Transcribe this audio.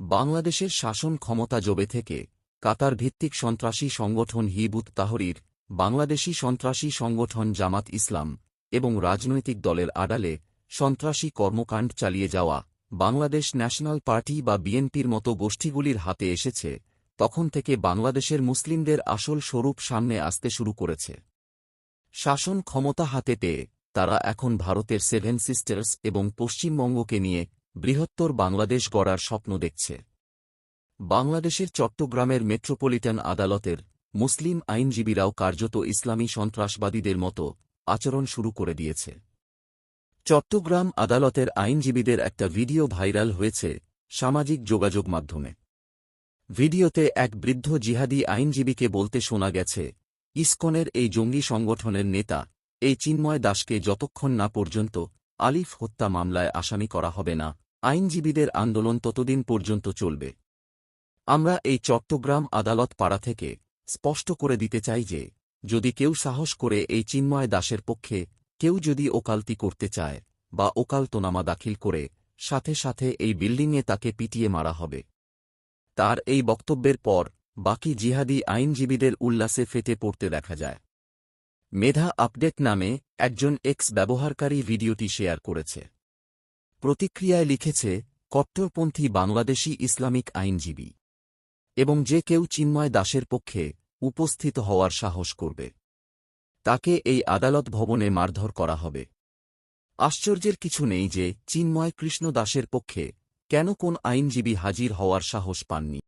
বাংলাদেশের শাসন ক্ষমতা জবে থেকে কাতার ভিত্তিক সন্ত্রাসী সংগঠন হিবুত তাহরির, বাংলাদেশী সন্ত্রাসী সংগঠন জামাত ইসলাম এবং রাজনৈতিক দলের আড়ালে সন্ত্রাসী কর্মকাণ্ড চালিয়ে যাওয়া বাংলাদেশ ন্যাশনাল পার্টি বা বিএনপির মতো গোষ্ঠীগুলির হাতে এসেছে, তখন থেকে বাংলাদেশের মুসলিমদের আসল স্বরূপ সামনে আসতে শুরু করেছে। শাসন ক্ষমতা হাতে পেয়ে তারা এখন ভারতের সেভেন সিস্টার্স এবং পশ্চিমবঙ্গকে নিয়ে বৃহত্তর বাংলাদেশ গড়ার স্বপ্ন দেখছে। বাংলাদেশের চট্টগ্রামের মেট্রোপলিটন আদালতের মুসলিম আইনজীবীরাও কার্যত ইসলামী সন্ত্রাসবাদীদের মতো আচরণ শুরু করে দিয়েছে। চট্টগ্রাম আদালতের আইনজীবীদের একটা ভিডিও ভাইরাল হয়েছে সামাজিক যোগাযোগ মাধ্যমে। ভিডিওতে এক বৃদ্ধ জিহাদি আইনজীবীকে বলতে শোনা গেছে, ইসকনের এই জঙ্গি সংগঠনের নেতা এই চিন্ময় দাসকে যতক্ষণ না পর্যন্ত আলিফ হত্যা মামলায় আসামি করা হবে না। আইনজীবীদের আন্দোলন ততদিন পর্যন্ত চলবে। আমরা এই চট্টগ্রাম আদালত পাড়া থেকে স্পষ্ট করে দিতে চাই যে, যদি কেউ সাহস করে এই চিন্ময় দাসের পক্ষে কেউ যদি ওকালতি করতে চায় বা ওকালতনামা দাখিল করে, সাথে সাথে এই বিল্ডিংয়ে তাকে পিটিয়ে মারা হবে। তার এই বক্তব্যের পর বাকি জিহাদি আইনজীবীদের উল্লাসে ফেটে পড়তে দেখা যায়। মেধা আপডেট নামে একজন এক্স ব্যবহারকারী ভিডিওটি শেয়ার করেছে। প্রতিক্রিয়ায় লিখেছে, কট্টরপন্থী বাংলাদেশি ইসলামিক আইনজীবী এবং যে কেউ চিন্ময় দাসের পক্ষে উপস্থিত হওয়ার সাহস করবে। তাকে এই আদালত ভবনে মারধর করা হবে। আশ্চর্যের কিছু নেই যে চিন্ময় কৃষ্ণ দাসের পক্ষে কেন কোন আইনজীবী হাজির হওয়ার সাহস পাননি।